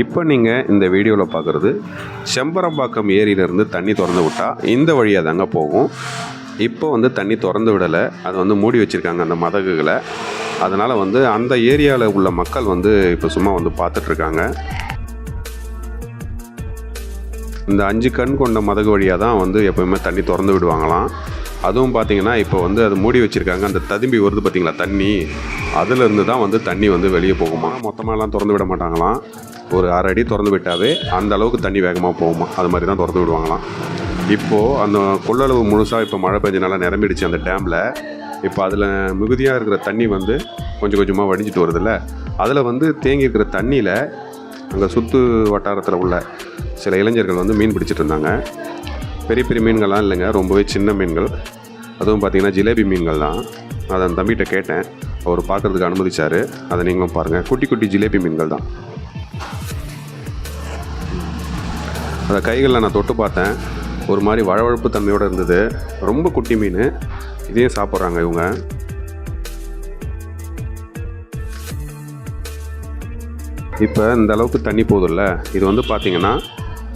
இப்போ நீங்கள் இந்த வீடியோவில் பார்க்குறது செம்பரம்பாக்கம் ஏரியிலேருந்து தண்ணி திறந்து விட்டால் இந்த வழியாக தாங்க போகும். இப்போ வந்து தண்ணி திறந்து விடலை. அது வந்து மூடி வச்சுருக்காங்க அந்த மதகுகளை. அதனால் வந்து அந்த ஏரியாவில் உள்ள மக்கள் வந்து இப்போ சும்மா வந்து பார்த்துட்ருக்காங்க இந்த அஞ்சு கண் கொண்ட மதகு வழியாக தான் வந்து எப்போயுமே தண்ணி திறந்து விடுவாங்களாம். அதுவும் பார்த்தீங்கன்னா இப்போ வந்து அது மூடி வச்சுருக்காங்க. அந்த ததும்பி வருது பார்த்தீங்களா தண்ணி. அதுலேருந்து தான் வந்து தண்ணி வந்து வெளியே போகுமா மொத்தமாகலாம் திறந்து விட மாட்டாங்களாம். ஒரு அரை அடி திறந்து விட்டாவே அந்த அளவுக்கு தண்ணி வேகமாக போகுமா? அது மாதிரி தான் திறந்து விடுவாங்களாம். இப்போது அந்த கொள்ளளவு முழுசாக இப்போ மழை பெஞ்சனால நிரம்பிடுச்சு அந்த டேமில். இப்போ அதில் மிகுதியாக இருக்கிற தண்ணி வந்து கொஞ்சம் கொஞ்சமாக வடிஞ்சிட்டு வருதுல்ல. அதில் வந்து தேங்கி இருக்கிற தண்ணியில் அங்கே சுற்று வட்டாரத்தில் உள்ள சில இளைஞர்கள் வந்து மீன் பிடிச்சிட்டு இருந்தாங்க. பெரிய பெரிய மீன்கள்லாம் இல்லைங்க. ரொம்பவே சின்ன மீன்கள். அதுவும் பார்த்திங்கன்னா ஜிலேபி மீன்கள் தான். அதை அந்த தம்பிகிட்ட கேட்டேன். அவர் பார்க்குறதுக்கு அனுமதிச்சார். அதை நீங்களும் பாருங்கள் குட்டி குட்டி ஜிலேபி மீன்கள் தான். அந்த கைகளில் நான் தொட்டு பார்த்தேன். ஒரு மாதிரி வழவழப்பு தன்மையோடு இருந்தது. ரொம்ப குட்டி மீன். இதையும் சாப்பிட்றாங்க இவங்க. இப்போ இந்த அளவுக்கு தண்ணி போகுதுல்ல இது வந்து பார்த்திங்கன்னா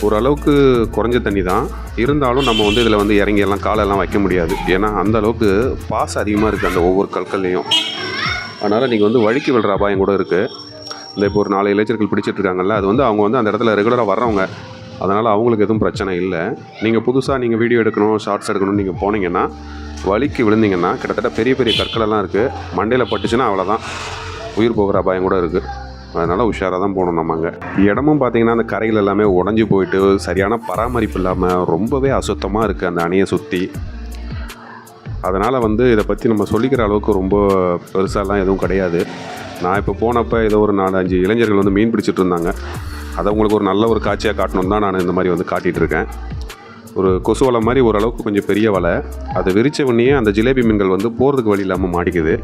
ஓரளவுக்கு குறைஞ்ச தண்ணி தான். இருந்தாலும் நம்ம வந்து இதில் வந்து இறங்கி எல்லாம் காலெல்லாம் வைக்க முடியாது. ஏன்னா அந்த அளவுக்கு பாஸ் அதிகமாக இருக்குது அந்த ஒவ்வொரு கற்கள்லையும். அதனால் நீங்கள் வந்து வழுக்கி விழுற அபாயம் கூட இருக்குது இந்த இப்போ ஒரு நாலு இளைஞர்கள் பிடிச்சிட்ருக்காங்கல்ல அது வந்து அவங்க வந்து அந்த இடத்துல ரெகுலராக வர்றவங்க. அதனால் அவங்களுக்கு எதுவும் பிரச்சனை இல்லை. நீங்கள் புதுசாக நீங்கள் வீடியோ எடுக்கணும் ஷார்ட்ஸ் எடுக்கணும்னு நீங்கள் போனீங்கன்னா வலிக்கு விழுந்தீங்கன்னா கிட்டத்தட்ட பெரிய பெரிய கற்களெல்லாம் இருக்குது மண்டையில் பட்டுச்சுன்னா அவ்வளோதான் உயிர் போகிற அபாயம் கூட இருக்குது அதனால் உஷாராக தான் போகணும் நம்ம அங்கே. இடமும் பார்த்திங்கன்னா அந்த கரைகள் எல்லாமே உடஞ்சி போயிட்டு சரியான பராமரிப்பு இல்லாமல் ரொம்பவே அசுத்தமாக இருக்குது அந்த அணையை சுற்றி அதனால் வந்து இதை பற்றி நம்ம சொல்லிக்கிற அளவுக்கு ரொம்ப பெருசாலாம் எதுவும் கிடையாது. நான் இப்போ போனப்போ ஏதோ ஒரு நாலஞ்சு இளைஞர்கள் வந்து மீன் பிடிச்சிட்டு இருந்தாங்க. அதை உங்களுக்கு ஒரு நல்ல ஒரு காட்சியாக காட்டணும் தான் நான் இந்த மாதிரி வந்து காட்டிகிட்டு இருக்கேன். ஒரு கொசு வலை மாதிரி ஓரளவுக்கு கொஞ்சம் பெரிய வலை. அதை விரிச்ச உடனே அந்த ஜிலேபி மீன்கள் வந்து போகிறதுக்கு வழி இல்லாமல் மாட்டிக்குது.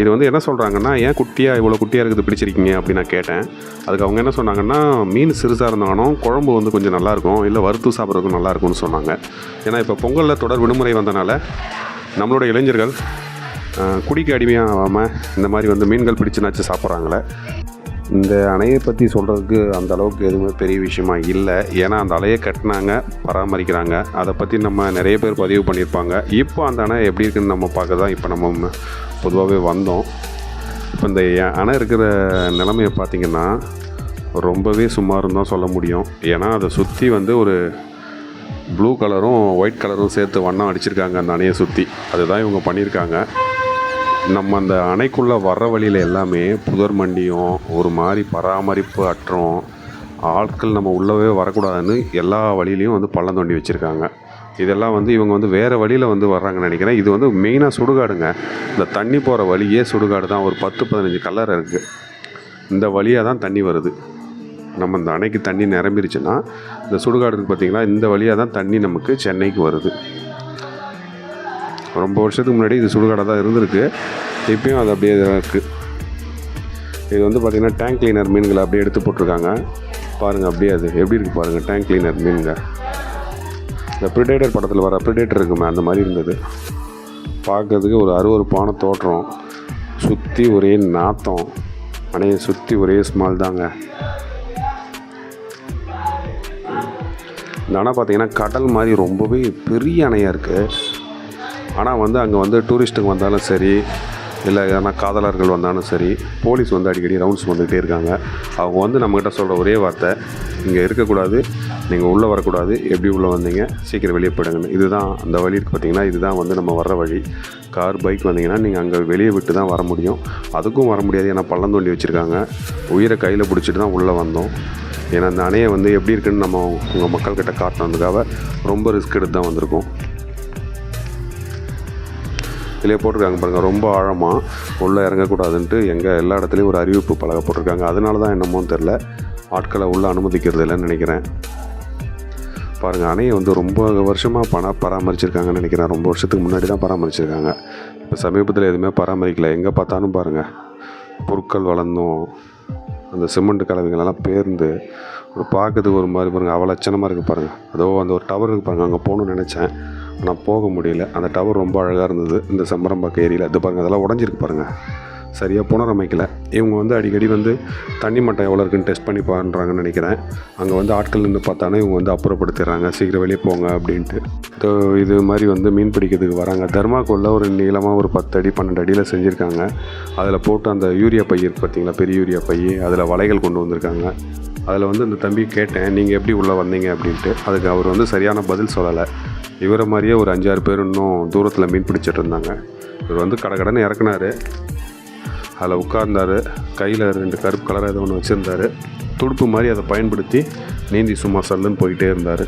இது வந்து என்ன சொல்கிறாங்கன்னா ஏன் குட்டியாக இவ்வளோ குட்டியாக இருக்குது பிடிச்சிருக்கீங்க? அப்படின்னு நான் கேட்டேன். அதுக்கு அவங்க என்ன சொன்னாங்கன்னா மீன் சிறுசாக இருந்தாலும் குழம்பு வந்து கொஞ்சம் நல்லாயிருக்கும் இல்லை வறுத்து சாப்பிட்றதுக்கும் நல்லாயிருக்கும்னு சொன்னாங்க. ஏன்னா இப்போ பொங்கலில் தொடர் விடுமுறை வந்தனால நம்மளோட இளைஞர்கள் குடிக்கு அடிமையாகாமல் இந்த மாதிரி வந்து மீன்கள் பிடிச்சுனாச்சு சாப்பிட்றாங்களே. இந்த அணையை பற்றி சொல்கிறதுக்கு அந்த அளவுக்கு எதுவுமே பெரிய விஷயமா இல்லை. ஏன்னா அந்த அலையை கட்டினாங்க பராமரிக்கிறாங்க. அதை பற்றி நம்ம நிறைய பேர் பதிவு பண்ணியிருப்பாங்க. இப்போ அந்த அணை எப்படி இருக்குன்னு நம்ம பார்க்க தான் இப்போ நம்ம பொதுவாகவே வந்தோம். இப்போ இந்த அணை இருக்கிற நிலமையை பார்த்திங்கன்னா ரொம்பவே சுமாருன்னு தான் சொல்ல முடியும். ஏன்னா அதை சுற்றி வந்து ஒரு ப்ளூ கலரும் ஒயிட் கலரும் சேர்த்து வண்ணம் அடிச்சிருக்காங்க அந்த அணையை சுற்றி அதுதான் இவங்க பண்ணியிருக்காங்க. நம்ம அந்த அணைக்குள்ளே வர்ற வழியில் எல்லாமே புதர் மண்டியும் ஒரு மாதிரி பராமரிப்பு அற்றும் ஆட்கள் நம்ம உள்ளவே வரக்கூடாதுன்னு எல்லா வழியிலையும் வந்து பள்ளம் தோண்டி வச்சுருக்காங்க. இதெல்லாம் வந்து இவங்க வந்து வேறு வழியில் வந்து வர்றாங்கன்னு நினைக்கிறேன். இது வந்து மெயினாக சுடுகாடுங்க. இந்த தண்ணி போகிற வழியே சுடுகாடு தான். ஒரு பத்து பதினஞ்சு கல்லறை இருக்குது இந்த வழியாக தான் தண்ணி வருது. நம்ம இந்த அணைக்கு தண்ணி நிரம்பிருச்சுன்னா இந்த சுடுகாடு பார்த்திங்கன்னா இந்த வழியாக தான் தண்ணி நமக்கு சென்னைக்கு வருது. ரொம்ப வருஷத்துக்கு முன்னாடி இது சுடுகாடாக தான் இருந்திருக்கு. இப்பயும் அது அப்படியே தான் இருக்குது இது வந்து பார்த்திங்கன்னா டேங்க் கிளீனர் மீன்களை அப்படியே எடுத்து போட்டிருக்காங்க. பாருங்கள் அப்படியே அது. எப்படி இருக்குது பாருங்கள் டேங்க் கிளீனர் மீன்கள். இந்த ப்ரிடேட்டர் படத்தில் வர ப்ரிடேட்டர் இருக்குமே அந்த மாதிரி இருந்தது. பார்க்கறதுக்கு ஒரு அருவருப்பான தோற்றம். சுற்றி ஒரே நாத்தம். அணையை சுற்றி ஒரே ஸ்மால் தாங்க. இந்த அணை பார்த்தீங்கன்னா கடல் மாதிரி ரொம்பவே பெரிய அணையாக இருக்குது ஆனால் வந்து அங்கே வந்து டூரிஸ்ட்டுங்க வந்தாலும் சரி இல்லை எதனா காதலர்கள் வந்தாலும் சரி போலீஸ் வந்து அடிக்கடி ரவுண்ட்ஸ் வந்துக்கிட்டே இருக்காங்க. அவங்க வந்து நம்மக்கிட்ட சொல்கிற ஒரே வார்த்தை இங்கே இருக்கக்கூடாது நீங்கள் உள்ளே வரக்கூடாது எப்படி உள்ளே வந்தீங்க சீக்கிரம் வெளியே போயிடுங்கன்னு. இதுதான் அந்த வழி இருக்கு பார்த்தீங்கன்னா இதுதான் வந்து நம்ம வர்ற வழி. கார் பைக் வந்தீங்கன்னா நீங்கள் அங்கே வெளியே விட்டு தான் வர முடியும். அதுக்கும் வர முடியாது ஏன்னா பள்ளம் தோண்டி வச்சுருக்காங்க. உயிரை கையில் பிடிச்சிட்டு தான் உள்ளே வந்தோம். ஏன்னா அந்த அணையை வந்து எப்படி இருக்குன்னு நம்ம உங்கள் மக்கள்கிட்ட காட்டணுன்றதுக்காக ரொம்ப ரிஸ்க் எடுத்து தான் வந்திருக்கோம். இதிலே போட்டிருக்காங்க பாருங்கள் ரொம்ப ஆழமாக உள்ளே இறங்கக்கூடாதுன்ட்டு எங்கே எல்லா இடத்துலையும் ஒரு அறிவிப்பு பலகை போட்டிருக்காங்க. அதனால தான் என்னமோன்னு தெரில ஆட்களை உள்ளே அனுமதிக்கிறது இல்லைன்னு நினைக்கிறேன். பாருங்கள் அணையை வந்து ரொம்ப வருஷமாக பண பராமரிச்சிருக்காங்கன்னு நினைக்கிறேன். ரொம்ப வருஷத்துக்கு முன்னாடி தான் பராமரிச்சிருக்காங்க. இப்போ சமீபத்தில் எதுவுமே பராமரிக்கல. எங்கே பார்த்தாலும் பாருங்கள் பொருட்கள் வளர்ந்தும் அந்த சிமெண்ட் கலவைகளெல்லாம் பேர்ந்து ஒரு பார்க்கறதுக்கு ஒரு மாதிரி பாருங்கள் அவலட்சணமாக இருக்குது பாருங்கள் அதோ அந்த ஒரு டவர் இருக்குது பாருங்கள் அங்கே போகணும்னு நினச்சேன். ஆனால் போக முடியல. அந்த டவர் ரொம்ப அழகாக இருந்தது. இந்த செம்பரம்பாக்கம் ஏரியில். இது பாருங்கள் அதெல்லாம் உடஞ்சிருக்கு பாருங்கள் சரியாக புனரமைக்கல. இவங்க வந்து அடிக்கடி வந்து தண்ணி மட்டம் எவ்வளோ இருக்குன்னு டெஸ்ட் பண்ணி பண்ணுறாங்கன்னு நினைக்கிறேன். அங்கே வந்து ஆட்கள் நின்று பார்த்தானே இவங்க வந்து அப்புறப்படுத்திடுறாங்க. சீக்கிரம் வெளியே போங்க அப்படின்ட்டு. இது மாதிரி வந்து மீன் பிடிக்கிறதுக்கு வராங்க. தர்மாக்கோலில் ஒரு நீளமாக ஒரு பத்து அடி பன்னெண்டு அடியில் செஞ்சுருக்காங்க. அதில் போட்டு அந்த யூரியா பை இருக்குது பார்த்தீங்களா பெரிய யூரியா பை. அதில் வலைகள் கொண்டு வந்திருக்காங்க. அதில் வந்து இந்த தம்பி கேட்டேன் நீங்கள் எப்படி உள்ளே வந்தீங்க? அப்படின்ட்டு. அதுக்கு அவர் வந்து சரியான பதில் சொல்லலை. இவரை மாதிரியே ஒரு அஞ்சாறு பேர் இன்னும் தூரத்தில் மீன் பிடிச்சிட்டு இருந்தாங்க. இவர் வந்து கடை கடைன்னு இறக்குனாரு. அதில் உட்கார்ந்தாரு. கையில் ரெண்டு கருப்பு கலர் ஏதோ ஒன்று வச்சுருந்தாரு. துடுப்பு மாதிரி அதை பயன்படுத்தி நீந்தி சும்மா சல்லுன்னு போயிட்டே இருந்தார்.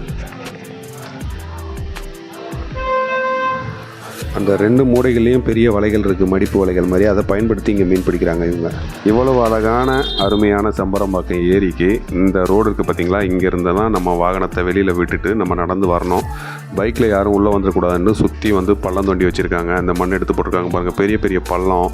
அந்த ரெண்டு மூடைகள்லேயும் பெரிய வலைகள் இருக்குது மடிப்பு வலைகள் மாதிரி. அதை பயன்படுத்தி இங்கே மீன் பிடிக்கிறாங்க இவங்க. இவ்வளவு அழகான அருமையான சம்பரம்பாக்கம் ஏரிக்கு இந்த ரோடு இருக்குது பார்த்தீங்களா இங்கேருந்து தான் நம்ம வாகனத்தை வெளியில் விட்டுட்டு நம்ம நடந்து வரணும். பைக்கில் யாரும் உள்ளே வந்துடக்கூடாதுன்னு சுற்றி வந்து பள்ளம் தோண்டி வச்சுருக்காங்க. அந்த மண் எடுத்து போட்டிருக்காங்க பாருங்கள் பெரிய பெரிய பள்ளம்.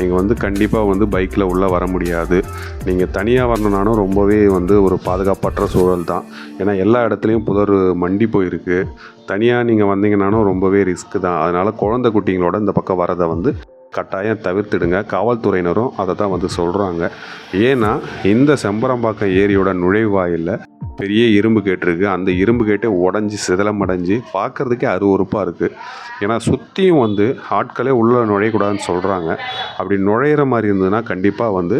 நீங்கள் வந்து கண்டிப்பாக வந்து பைக்கில் உள்ளே வர முடியாது. நீங்கள் தனியாக வரணுனாலும் ரொம்பவே வந்து ஒரு பாதுகாப்பற்ற சூழல் தான். ஏன்னா எல்லா இடத்துலையும் புதர் மண்டி போயிருக்கு. தனியாக நீங்கள் வந்தீங்கன்னாலும் ரொம்பவே ரிஸ்க்கு தான். அதனால் குழந்தை குட்டிங்களோட இந்த பக்கம் வரதை வந்து கட்டாயம் தவிர்த்துடுங்க. காவல்துறையினரும் அதை தான் வந்து சொல்கிறாங்க ஏன்னா இந்த செம்பரம்பாக்கம் ஏரியோட நுழைவாயிலில் பெரிய இரும்பு கேட் இருக்குது அந்த இரும்பு கேட்டே உடஞ்சி சிதலமடைஞ்சு பார்க்குறதுக்கே அருவறுப்பாக இருக்குது ஏன்னா சுற்றியும் வந்து ஆட்களே உள்ளே நுழையக்கூடாதுன்னு சொல்கிறாங்க அப்படி நுழையிற மாதிரி இருந்ததுன்னா கண்டிப்பாக வந்து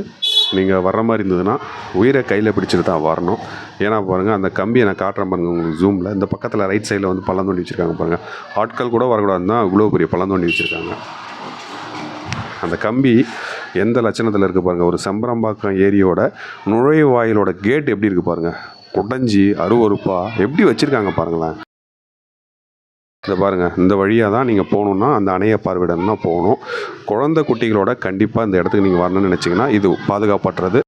நீங்கள் வர்ற மாதிரி இருந்ததுன்னா உயிரை கையில் பிடிச்சிட்டு தான் வரணும். ஏன்னா பாருங்கள் அந்த கம்பியை நான் காட்டுறேன் பாருங்கள் உங்களுக்கு ஜூமில் இந்த பக்கத்தில் ரைட் சைடில் வந்து பள்ளம் தோண்டி வச்சுருக்காங்க பாருங்கள் ஆட்கள் கூட வரக்கூடாதுன்னு தான் இவ்வளோ பெரிய பள்ளம் தோண்டி வச்சுருக்காங்க. அந்த கம்பி எந்த லட்சணத்தில் இருக்குது பாருங்கள் ஒரு செம்பரம்பாக்கம் ஏரியோட நுழைவாயிலோட கேட் எப்படி இருக்குது பாருங்கள் குடஞ்சி அருவறுப்பாக எப்படி வச்சுருக்காங்க பாருங்களேன். இதை பாருங்கள் இந்த வழியாக தான் நீங்கள் போகணுன்னா அந்த அணையை பார்வையிடணும்னா போகணும். குழந்தை குட்டிகளோட கண்டிப்பாக இந்த இடத்துக்கு நீங்கள் வரணும்னு நினச்சிங்கன்னா இது பாதுகாப்பற்றது.